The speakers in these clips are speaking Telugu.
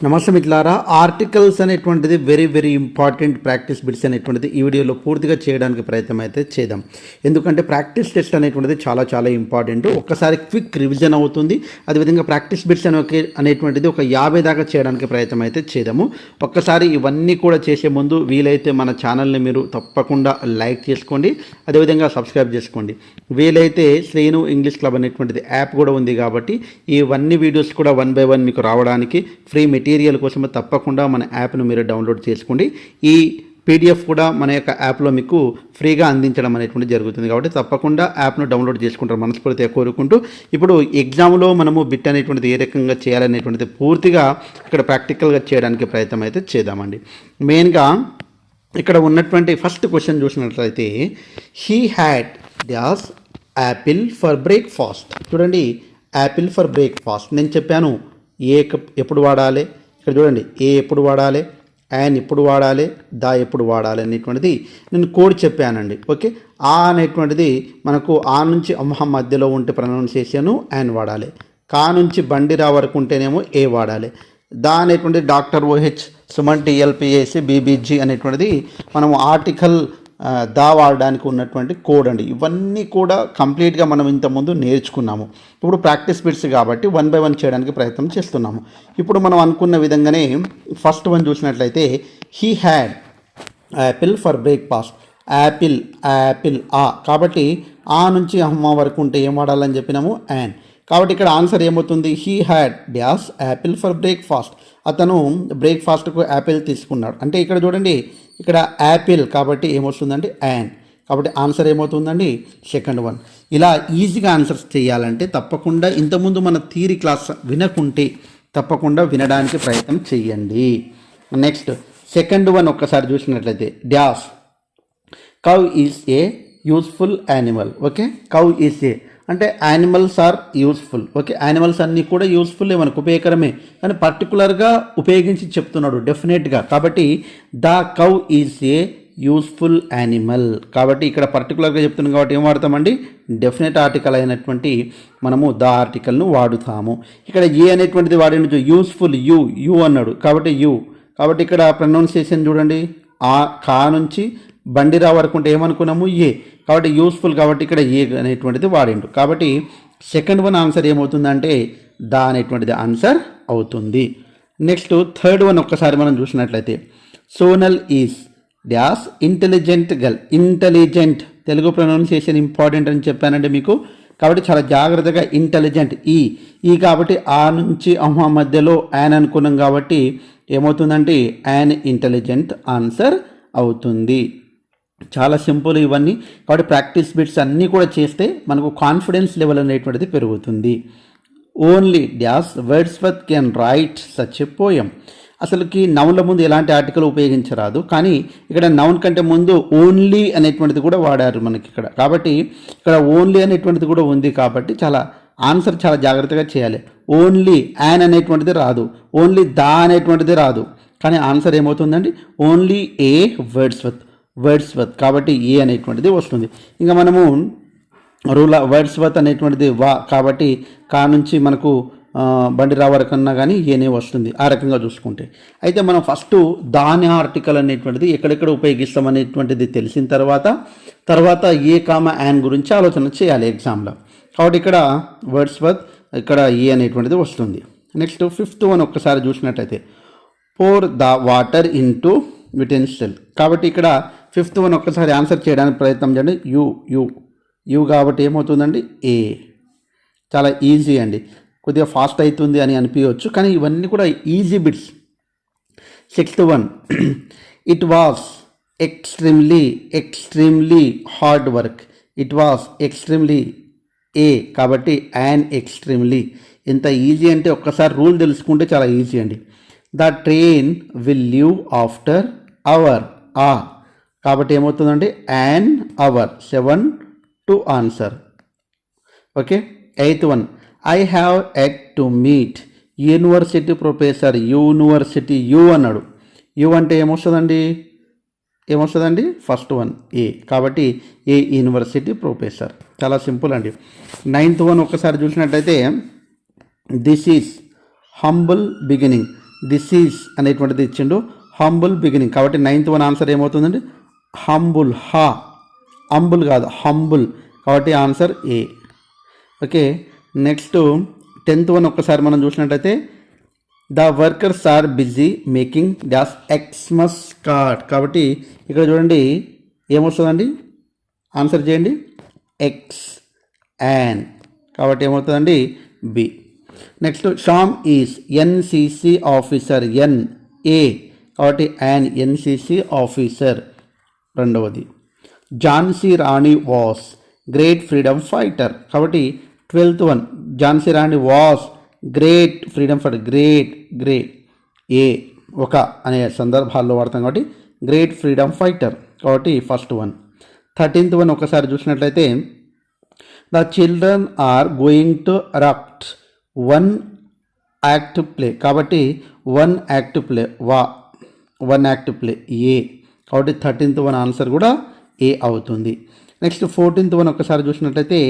నమస్తే మిత్రులారా ఆర్టికల్స్ అనేటువంటిది very very important practice bits అనేటువంటిది ఈ వీడియోలో పూర్తిగా చేయడానికి ప్రయత్నం అయితే చేద్దాం. ఎందుకంటే ప్రాక్టీస్ టెస్ట్ అనేటువంటిది చాలా చాలా ఇంపార్టెంట్ ఒక్కసారి క్విక్ రివిజన్ అవుతుంది. అదేవిధంగా ప్రాక్టీస్ బిట్స్ అనే అనేటువంటిది ఒక యాభై దాకా చేయడానికి ప్రయత్నం అయితే చేద్దాము. ఒక్కసారి ఇవన్నీ కూడా చేసే ముందు వీలైతే మన ఛానల్ని మీరు తప్పకుండా లైక్ చేసుకోండి. అదేవిధంగా సబ్స్క్రైబ్ చేసుకోండి. వీలైతే శ్రేణు ఇంగ్లీష్ క్లబ్ అనేటువంటిది యాప్ కూడా ఉంది కాబట్టి ఇవన్నీ వీడియోస్ కూడా వన్ బై వన్ మీకు రావడానికి ఫ్రీ మెటీరియల్ కోసం తప్పకుండా మన యాప్ను మీరు డౌన్లోడ్ చేసుకోండి. ఈ పీడిఎఫ్ కూడా మన యొక్క యాప్లో మీకు ఫ్రీగా అందించడం అనేటువంటి జరుగుతుంది కాబట్టి తప్పకుండా యాప్ను డౌన్లోడ్ చేసుకుంటారు మనస్ఫూర్తిగా కోరుకుంటూ. ఇప్పుడు ఎగ్జామ్లో మనము బిట్ అనేటువంటిది ఏ రకంగా చేయాలనేటువంటిది పూర్తిగా ఇక్కడ ప్రాక్టికల్గా చేయడానికి ప్రయత్నం అయితే చేద్దామండి. మెయిన్గా ఇక్కడ ఉన్నటువంటి ఫస్ట్ క్వశ్చన్ చూసినట్లయితే he had dash apple for breakfast చూడండి యాపిల్ ఫర్ బ్రేక్ఫాస్ట్ నేను చెప్పాను ఏ కప్- ఎప్పుడు వాడాలి? ఇక్కడ చూడండి ఏ ఎప్పుడు వాడాలి యాన్ ఎప్పుడు వాడాలి దా ఎప్పుడు వాడాలి అనేటువంటిది నేను కోడ్ చెప్పానండి ఓకే? ఆ అనేటువంటిది మనకు ఆ నుంచి అమ్మ మధ్యలో ఉంటే ప్రొనౌన్సియేషను యాన్ వాడాలి కా నుంచి బండిరా వరకు ఉంటేనేమో ఏ వాడాలి. దా అనేటువంటి డాక్టర్ ఓహెచ్ సుమన్ టిఎల్పిఏసి బీబీజీ అనేటువంటిది మనము ఆర్టికల్ దావాడడానికి దా వాడడానికి ఉన్నటువంటి కోడ్ అండి. ఇవన్నీ కూడా కంప్లీట్గా మనం ఇంతకుముందు నేర్చుకున్నాము. ఇప్పుడు ప్రాక్టీస్ బిట్స్ కాబట్టి వన్ బై వన్ చేయడానికి ప్రయత్నం చేస్తున్నాము. ఇప్పుడు మనం అనుకున్న విధంగానే ఫస్ట్ వన్ చూసినట్లయితే he had apple for breakfast apple apple ఆ. కాబట్టి ఆ నుంచి అమ్మ వరకు ఉంటే ఏం వాడాలని చెప్పినాము? యాన్ కాబట్టి ఇక్కడ ఆన్సర్ ఏమవుతుంది? He had dash apple for breakfast అతను బ్రేక్ఫాస్ట్కు యాపిల్ తీసుకున్నాడు. అంటే ఇక్కడ చూడండి ఇక్కడ యాపిల్ కాబట్టి ఏమొస్తుందండి? యాన్ కాబట్టి ఆన్సర్ ఏమవుతుందండి? సెకండ్ వన్ ఇలా ఈజీగా ఆన్సర్స్ చేయాలంటే తప్పకుండా ఇంతకుముందు మన థీరీ క్లాస్ వినకుంటే తప్పకుండా వినడానికి ప్రయత్నం చేయండి. నెక్స్ట్ సెకండ్ వన్ ఒక్కసారి చూసినట్లయితే dash. Cow is a useful animal okay cow is a అంటే animals are useful okay animals అన్నీ కూడా యూస్ఫుల్ మనకు ఉపయోగకరమే. కానీ పర్టికులర్గా ఉపయోగించి చెప్తున్నాడు డెఫినెట్గా కాబట్టి the cow is a useful animal కాబట్టి ఇక్కడ పర్టికులర్గా చెప్తున్నాం కాబట్టి ఏం వాడతామండి? డెఫినెట్ ఆర్టికల్ అయినటువంటి మనము ద ఆర్టికల్ను వాడుతాము. ఇక్కడ ఏ అనేటువంటిది వాడిన యూస్ఫుల్ యూ యూ అన్నాడు. కాబట్టి యూ కాబట్టి ఇక్కడ ప్రొనౌన్సియేషన్ చూడండి. ఆ కా నుంచి బండిరా వరకు ఉంటే ఏమనుకున్నాము? ఏ. కాబట్టి యూస్ఫుల్ కాబట్టి ఇక్కడ ఏ అనేటువంటిది వాడిండు. కాబట్టి సెకండ్ వన్ ఆన్సర్ ఏమవుతుందంటే దా అనేటువంటిది ఆన్సర్ అవుతుంది. నెక్స్ట్ థర్డ్ వన్ ఒక్కసారి మనం చూసినట్లయితే Sonal is dash intelligent girl intelligent Telugu pronunciation important అని చెప్పానండి మీకు. కాబట్టి చాలా జాగ్రత్తగా ఇంటెలిజెంట్ ఈ ఈ కాబట్టి ఆ నుంచి అమ్మ మధ్యలో యాన్ అనుకున్నాం కాబట్టి ఏమవుతుందంటే యాన్ ఇంటెలిజెంట్ ఆన్సర్ అవుతుంది. చాలా సింపుల్ ఇవన్నీ. కాబట్టి ప్రాక్టీస్ బిట్స్ అన్నీ కూడా చేస్తే మనకు కాన్ఫిడెన్స్ లెవెల్ అనేటువంటిది పెరుగుతుంది. Only dash Wordsworth can write such a poem అసలుకి నౌన్ల ముందు ఎలాంటి ఆర్టికల్ ఉపయోగించరాదు. కానీ ఇక్కడ నౌన్ కంటే ముందు ఓన్లీ అనేటువంటిది కూడా వాడారు మనకి ఇక్కడ. కాబట్టి ఇక్కడ ఓన్లీ అనేటువంటిది కూడా ఉంది కాబట్టి చాలా ఆన్సర్ చాలా జాగ్రత్తగా చేయాలి. ఓన్లీ యాన్ అనేటువంటిది రాదు. ఓన్లీ దా అనేటువంటిది రాదు. కానీ ఆన్సర్ ఏమవుతుందండి? Only a Wordsworth Wordsworth కాబట్టి ఏ అనేటువంటిది వస్తుంది. ఇంకా మనము రూల వర్డ్స్ వత్ అనేటువంటిది వా కాబట్టి కా నుంచి మనకు బండి రావరకన్నా కానీ ఏనే వస్తుంది ఆ రకంగా చూసుకుంటే. అయితే మనం ఫస్ట్ దాని ఆర్టికల్ అనేటువంటిది ఎక్కడెక్కడ ఉపయోగిస్తామనేటువంటిది తెలిసిన తర్వాత తర్వాత ఏ కామ యాన్ గురించి ఆలోచన చేయాలి ఎగ్జామ్లో కాబట్టి ఇక్కడ వర్డ్స్ వత్ ఇక్కడ ఏ అనేటువంటిది వస్తుంది. నెక్స్ట్ ఫిఫ్త్ వన్ ఒక్కసారి చూసినట్టయితే pour the water into utensil కాబట్టి ఇక్కడ ఫిఫ్త్ వన్ ఒక్కసారి ఆన్సర్ చేయడానికి ప్రయత్నం చేయండి. You you. యు కాబట్టి ఏమవుతుందండి? ఏ. చాలా ఈజీ అండి. కొద్దిగా ఫాస్ట్ అవుతుంది అని అనిపించవచ్చు కానీ ఇవన్నీ కూడా easy bits. Sixth one. It was extremely extremely hard work it was extremely a కాబట్టి యాన్ ఎక్స్ట్రీమ్లీ ఎంత ఈజీ అంటే ఒక్కసారి రూల్ తెలుసుకుంటే చాలా ఈజీ అండి. The train will leave after hour ఆ. కాబట్టి ఏమవుతుందండి an hour seven two answer okay eighth one I have at to meet university professor university you అన్నాడు. యు అంటే ఏమొస్తుందండి? ఏమొస్తుందండి? ఫస్ట్ వన్ ఏ కాబట్టి ఏ యూనివర్సిటీ ప్రొఫెసర్ చాలా సింపుల్ అండి. నైన్త్ వన్ ఒకసారి చూసినట్టయితే this is humble beginning this is అనేటువంటిది ఇచ్చిండు. హంబుల్ బిగినింగ్ కాబట్టి నైన్త్ వన్ ఆన్సర్ ఏమవుతుందండి? హంబుల్ హా. అంబుల్ కాదు హంబుల్. కాబట్టి answer A. Okay next tenth one ఒక్కసారి మనం చూసినట్టయితే the workers are busy making dash Xmas card. కాబట్టి ఇక్కడ చూడండి ఏమొస్తుందండి? ఆన్సర్ చేయండి. ఎక్స్ యాన్ కాబట్టి ఏమవుతుందండి B. Next Sham is NCC officer an a. కాబట్టి యాన్ ఎన్సిసి ఆఫీసర్. రెండవది. Jhansi Rani was great freedom fighter. కాబట్టి twelfth one. Jhansi Rani was great freedom fighter. Great grey ఏ ఒక అనే సందర్భాల్లో వాడతాం కాబట్టి గ్రేట్ ఫ్రీడమ్ ఫైటర్. కాబట్టి ఫస్ట్ వన్. థర్టీన్త్ వన్ ఒకసారి చూసినట్లయితే the children are going to adapt one act play. కాబట్టి వన్ యాక్ట్ ప్లే వా వన్ యాక్ట్ ప్లే ఏ. కాబట్టి థర్టీన్త్ వన్ ఆన్సర్ కూడా ఏ అవుతుంది. నెక్స్ట్ ఫోర్టీన్త్ వన్ ఒకసారి చూసినట్లయితే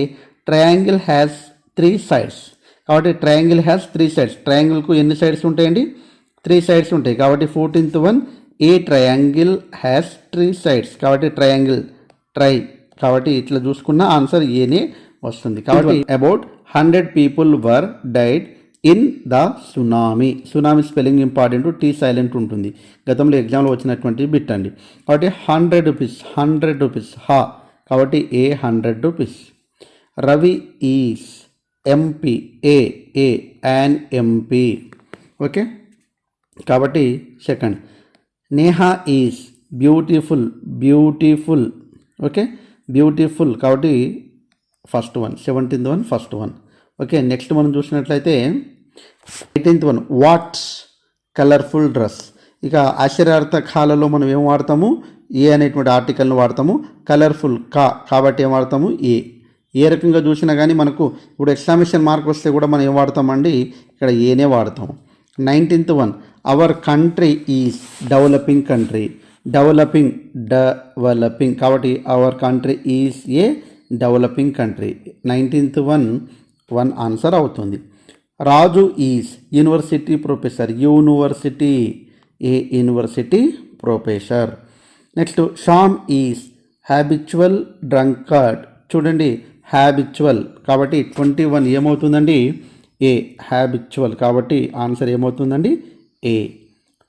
ట్రయాంగిల్ హ్యాస్ త్రీ సైడ్స్. కాబట్టి ట్రయాంగిల్ హ్యాస్ త్రీ సైడ్స్. ట్రయాంగిల్కు ఎన్ని సైడ్స్ ఉంటాయండి? త్రీ సైడ్స్ ఉంటాయి. కాబట్టి fourteenth one a triangle has three sides. కాబట్టి ట్రయాంగిల్ ట్రై. కాబట్టి ఇట్లా చూసుకున్న ఆన్సర్ ఏనే వస్తుంది. కాబట్టి about hundred people were died in the tsunami. Tsunami spelling important T silent ఉంటుంది. గతంలో ఎగ్జామ్లో వచ్చినటువంటి బిట్ అండి. కాబట్టి హండ్రెడ్ రూపీస్ హండ్రెడ్ రూపీస్ హా. కాబట్టి a hundred rupees? Ravi is MP a a an MP. Okay? కాబట్టి second. Neha is beautiful beautiful. Okay? Beautiful. కాబట్టి first one seventeenth one first one. Okay next మనం చూసినట్లయితే eighteenth one what's colourful dress ఇక ఆశ్చర్యార్థకాలలో మనం ఏం వాడతాము? ఏ అనేటువంటి ఆర్టికల్ని వాడతాము? కలర్ఫుల్ కా కాబట్టి ఏం వాడతాము? ఏ. ఏ రకంగా చూసినా కానీ మనకు ఇప్పుడు ఎక్స్లామేషన్ మార్క్ వస్తే కూడా మనం ఏం వాడతామండి? ఇక్కడ ఏనే వాడతాము. Nineteenth one our country is developing country developing developing కాబట్టి our country is a? Developing country nineteenth one one answer అవుతుంది. Raju is university professor. University. A university? Professor. Next Sham is habitual drunkard. చూడండి హ్యాబిచువల్ కాబట్టి ట్వంటీ వన్ ఏమవుతుందండి? ఏ హ్యాబిచువల్ కాబట్టి ఆన్సర్ ఏమవుతుందండి? A.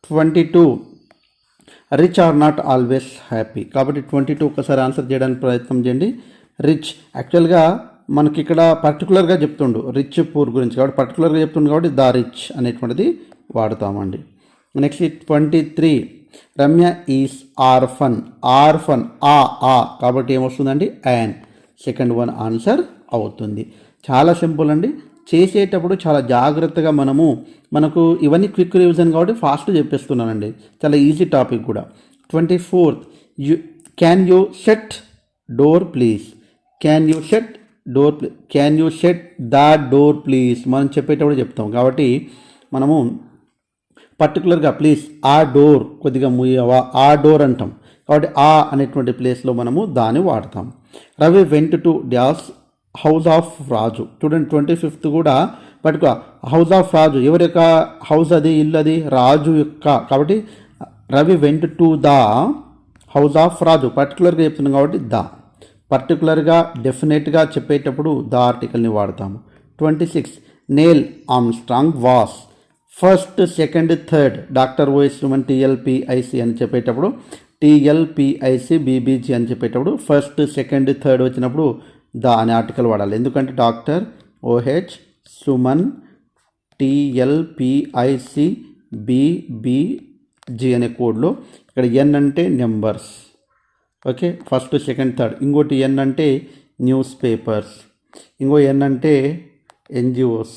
Twenty two. Rich are not always happy. కాబట్టి ట్వంటీ టూ ఒకసారి ఆన్సర్ చేయడానికి ప్రయత్నం చేయండి. రిచ్. యాక్చువల్గా మనకి ఇక్కడ పర్టికులర్గా చెప్తుండు రిచ్ పూర్ గురించి. కాబట్టి పర్టికులర్గా చెప్తుండు కాబట్టి ద రిచ్ అనేటువంటిది వాడతామండి. Next twenty three Ramya is orphan. Orphan ఆ ఆ. కాబట్టి ఏమొస్తుందండి? యాన్ సెకండ్ వన్ ఆన్సర్ అవుతుంది. చాలా సింపుల్ అండి. చేసేటప్పుడు చాలా జాగ్రత్తగా మనము మనకు ఇవన్నీ క్విక్ రివిజన్ కాబట్టి ఫాస్ట్ చెప్పేస్తున్నానండి. చాలా ఈజీ టాపిక్ కూడా. Twenty fourth you can you shut door please can you shut door can you shut the door please మనం చెప్పేటప్పుడు చెప్తాం. కాబట్టి మనము పర్టికులర్గా ప్లీజ్ ఆ డోర్ కొద్దిగా ముయ్యవా ఆ డోర్ అంటాం. కాబట్టి ఆ అనేటువంటి ప్లేస్లో మనము దాన్ని వాడతాం. Ravi went to dash house of Raju చూడండి ట్వంటీ ఫిఫ్త్ కూడా పట్టుకో హౌస్ ఆఫ్ రాజు ఎవరి యొక్క హౌస్ అది ఇల్లు అది? రాజు యొక్క. కాబట్టి Ravi went to the house of Raju పర్టికులర్గా చెప్తున్నాం కాబట్టి ద. పర్టికులర్గా డెఫినెట్గా చెప్పేటప్పుడు ద ఆర్టికల్ని వాడతాము. Twenty six. Neil Armstrong was first second third doctor OS Suman TLPIC అని చెప్పేటప్పుడు టీఎల్పిఐసి బీబీజీ అని చెప్పేటప్పుడు ఫస్ట్ సెకండ్ థర్డ్ వచ్చినప్పుడు ద అనే ఆర్టికల్ వాడాలి. ఎందుకంటే doctor OH Suman TLPIC BBG అనే కోడ్లో ఇక్కడ ఎన్ అంటే numbers. Okay first second third ఇంకోటి ఎన్ అంటే న్యూస్ పేపర్స్ ఇంకో ఎన్ అంటే ఎన్జిఓస్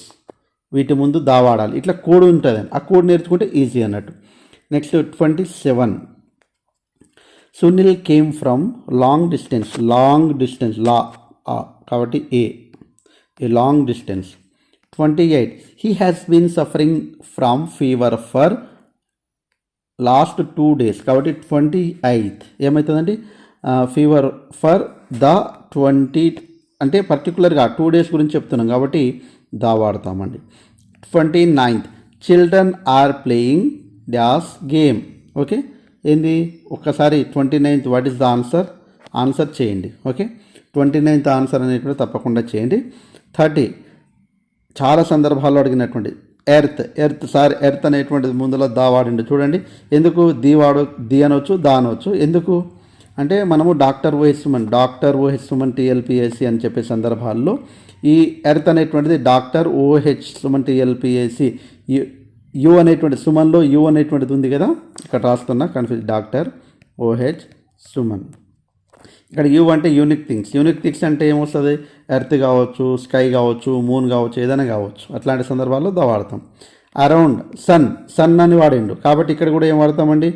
వీటి ముందు దావాడాలి. ఇట్లా కోడ్ ఉంటుంది ఆ కోడ్ నేర్చుకుంటే ఈజీ అన్నట్టు. Next twenty seven Sunil came from long distance long distance లా కాబట్టి a a long distance twenty eight he has been suffering from fever for last two days కాబట్టి ట్వంటీ ఎయిత్. ఏమవుతుందండి ఫీవర్ ఫర్ ద ట్వంటీ అంటే పర్టికులర్గా టూ డేస్ గురించి చెప్తున్నాం కాబట్టి the వాడతామండి. Twenty ninth. Children are playing the game. Okay? ఏంది? ఒక్కసారి twenty ninth what is the answer? Answer చేయండి. ఓకే? ట్వంటీ నైన్త్ ఆన్సర్ అనేటువంటి తప్పకుండా చేయండి. థర్టీ. చాలా సందర్భాల్లో అడిగినటువంటి ఎర్త్ ఎర్త్ సార్ ఎర్త్ అనేటువంటిది ముందులో దా వాడిండు. చూడండి ఎందుకు ది వాడు ది అనవచ్చు దా అనవచ్చు ఎందుకు? అంటే మనము doctor OH Suman doctor OH Suman TLPSC అని చెప్పే సందర్భాల్లో ఈ ఎర్త్ అనేటువంటిది doctor OH Suman TLPSC U అనేటువంటి సుమన్లో యు అనేటువంటిది ఉంది కదా? ఇక్కడ రాస్తున్నా కన్ఫ్యూజ్ డాక్టర్ ఓహెచ్ సుమన్ ఇక్కడ యూ అంటే యూనిక్ థింగ్స్ యూనిక్ థింగ్స్ అంటే ఏమొస్తుంది? ఎర్త్ కావచ్చు స్కై కావచ్చు మూన్ కావచ్చు ఏదైనా కావచ్చు. అట్లాంటి సందర్భాల్లో ద వాడతాం. అరౌండ్ సన్ సన్ అని వాడిండు. కాబట్టి ఇక్కడ కూడా ఏం వాడతామండి?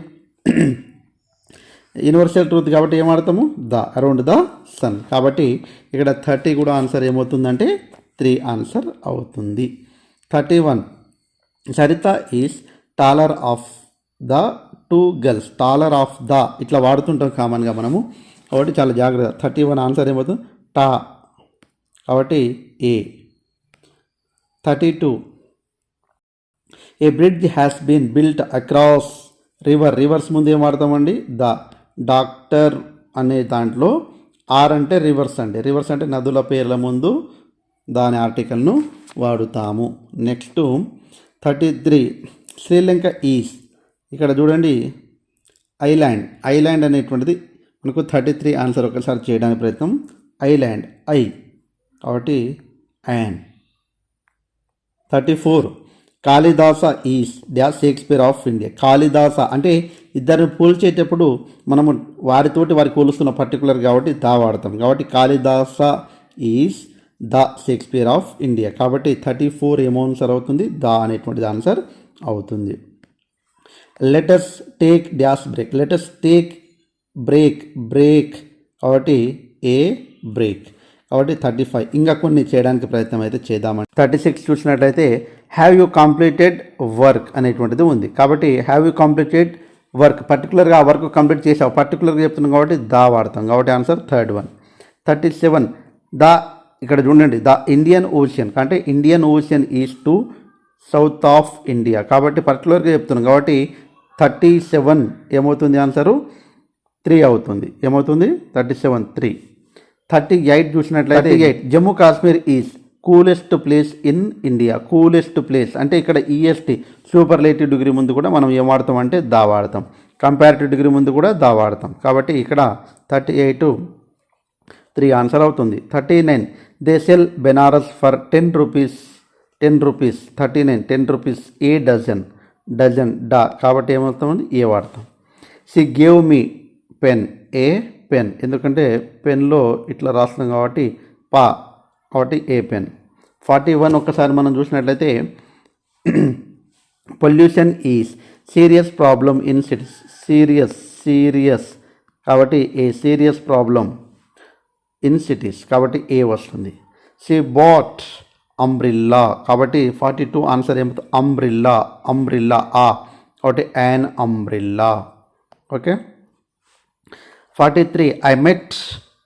యూనివర్సల్ ట్రూత్ కాబట్టి ఏం వాడతాము? ద. అరౌండ్ ద సన్ కాబట్టి ఇక్కడ థర్టీ కూడా ఆన్సర్ ఏమవుతుందంటే త్రీ ఆన్సర్ అవుతుంది. Thirty one Sarita is taller of the two girls taller of the ఇట్లా వాడుతుంటాం కామన్గా మనము. కాబట్టి చాలా జాగ్రత్త. థర్టీ వన్ ఆన్సర్ ఏమవుతుంది టా. కాబట్టి a. Thirty two. A bridge has been built across river. Rivers ముందు ఏం వాడతామండి? ద. డాక్టర్ అనే దాంట్లో ఆర్ అంటే రివర్స్ అండి. రివర్స్ అంటే నదుల పేర్ల ముందు దాని ఆర్టికల్ను వాడుతాము. Next thirty three. Sri Lanka is ఇక్కడ చూడండి ఐలాండ్. ఐలాండ్ అనేటువంటిది మనకు థర్టీ త్రీ ఆన్సర్ ఒకసారి చేయడానికి ప్రయత్నం. ఐలాండ్ ఐ. కాబట్టి and thirty four. Kalidasa is the Shakespeare of India. Kalidasa అంటే ఇద్దరిని పోల్చేటప్పుడు మనము వారితోటి వారి పోలుస్తున్న పర్టికులర్ కాబట్టి దా వాడతాం. కాబట్టి Kalidasa is the Shakespeare of India. కాబట్టి థర్టీ ఫోర్ ఏమో ఆన్సర్ అవుతుంది? దా అనేటువంటిది ఆన్సర్ అవుతుంది. Let us take the break. Let us take break break. కాబట్టి ఏ బ్రేక్. కాబట్టి థర్టీ ఫైవ్. ఇంకా కొన్ని చేయడానికి ప్రయత్నం అయితే చేద్దామండి థర్టీ సిక్స్ చూసినట్లయితే హ్యావ్ యూ కంప్లీటెడ్ వర్క్ అనేటువంటిది ఉంది. కాబట్టి హ్యావ్ యూ కంప్లీటెడ్ వర్క్ పర్టికులర్గా ఆ వర్క్ కంప్లీట్ చేసావు. పర్టికులర్గా చెప్తున్నాం కాబట్టి దా వాడతాం. కాబట్టి answer third one thirty seven. The ఇక్కడ చూడండి. ద ఇండియన్ ఓషియన్ అంటే Indian Ocean is to south of India. కాబట్టి పర్టికులర్గా చెప్తున్నాం. కాబట్టి థర్టీ సెవెన్ ఏమవుతుంది ఆన్సరు? త్రీ అవుతుంది. ఏమవుతుంది? Thirty seven three. Thirty eight చూసినట్లయితే eight. Jammu Kashmir is coolest place in India. Coolest place. అంటే ఇక్కడ ఈఎస్టీ సూపర్లేటివ్ డిగ్రీ ముందు కూడా మనం ఏం వాడతాం అంటే దా వాడతాం. కంపారిటివ్ డిగ్రీ ముందు కూడా దా వాడతాం. కాబట్టి ఇక్కడ థర్టీ ఎయిట్ త్రీ ఆన్సర్ అవుతుంది. Thirty nine. They sell bananas for ten rupees ten rupees. Thirty nine. Ten rupees a dozen. Dozen డా. కాబట్టి ఏమవుతామండి ఏ వాడతాం. She gave me pen a pen. ఎందుకంటే పెన్లో ఇట్లా రాస్తున్నాం కాబట్టి పా కాబట్టి ఏ పెన్. ఫార్టీ వన్ ఒక్కసారి మనం చూసినట్లయితే pollution is serious problem in cities serious serious. కాబట్టి a serious problem in cities. కాబట్టి ఏ వస్తుంది? She bought umbrella. కాబట్టి ఫార్టీ టూ ఆన్సర్ ఏమవుతుంది అంబ్రిల్లా అంబ్రిల్లా ఆ. కాబట్టి an umbrella. Okay? Forty three I met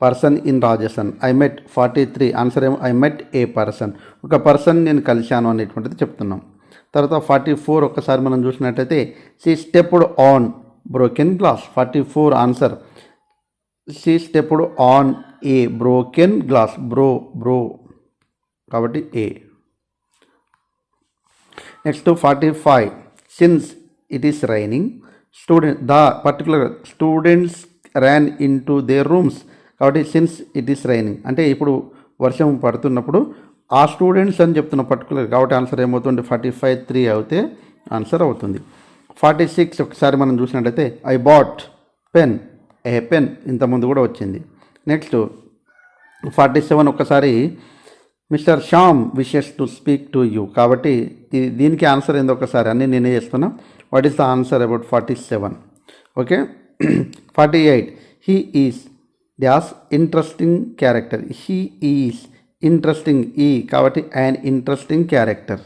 person in Rajasthan I met forty three answer ఏమో ఐ మెట్ ఏ పర్సన్ ఒక పర్సన్ నేను కలిశాను అనేటువంటిది చెప్తున్నాం. తర్వాత ఫార్టీ ఫోర్ ఒక్కసారి మనం చూసినట్టయితే she stepped on broken glass forty four answer she stepped on a broken glass bro bro కాబట్టి a next forty five since it is raining student the particular students ran into their rooms కాబట్టి సిన్స్ ఇట్ ఈస్ రైనింగ్ అంటే ఇప్పుడు వర్షం పడుతున్నప్పుడు ఆ స్టూడెంట్స్ అని చెప్తున్న పర్టికులర్ కాబట్టి ఆన్సర్ ఏమవుతుంది? ఫార్టీ ఫైవ్ త్రీ అయితే ఆన్సర్ అవుతుంది. ఫార్టీ సిక్స్ ఒకసారి మనం చూసినట్లయితే I bought pen a pen ఇంతకుముందు కూడా వచ్చింది. నెక్స్ట్ ఫార్టీ సెవెన్ ఒక్కసారి mister Shyam wishes to speak to you కాబట్టి ఇది దీనికి ఆన్సర్ ఏందో ఒకసారి అన్నీ నేనే చేస్తున్నా. What is the answer about forty seven okay forty eight he is the interesting character he is interesting ఈ కాబట్టి an interesting character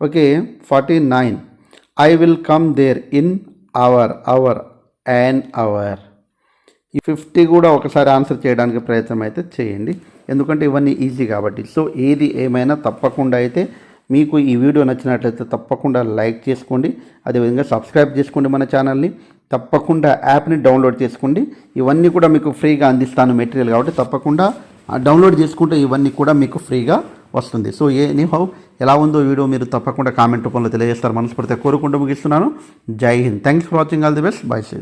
okay forty nine I will come there in hour hour an hour ఈ ఫిఫ్టీ కూడా ఒకసారి ఆన్సర్ చేయడానికి ప్రయత్నం అయితే చేయండి. ఎందుకంటే ఇవన్నీ ఈజీ కాబట్టి. సో ఏది ఏమైనా తప్పకుండా అయితే మీకు ఈ వీడియో నచ్చినట్లయితే తప్పకుండా లైక్ చేసుకోండి. అదేవిధంగా సబ్స్క్రైబ్ చేసుకోండి మన ఛానల్ని తప్పకుండా యాప్ని డౌన్లోడ్ చేసుకోండి. ఇవన్నీ కూడా మీకు ఫ్రీగా అందిస్తాను మెటీరియల్ కాబట్టి తప్పకుండా డౌన్లోడ్ చేసుకుంటే ఇవన్నీ కూడా మీకు ఫ్రీగా వస్తుంది. సో ఏ హౌ ఎలా ఉందో వీడియో మీరు తప్పకుండా కామెంట్ రూపంలో తెలియజేస్తారు మనస్ఫూర్తిగా కోరుకుంటూ ముగిస్తున్నాను. Jai Hind. Thanks for watching all the best bye see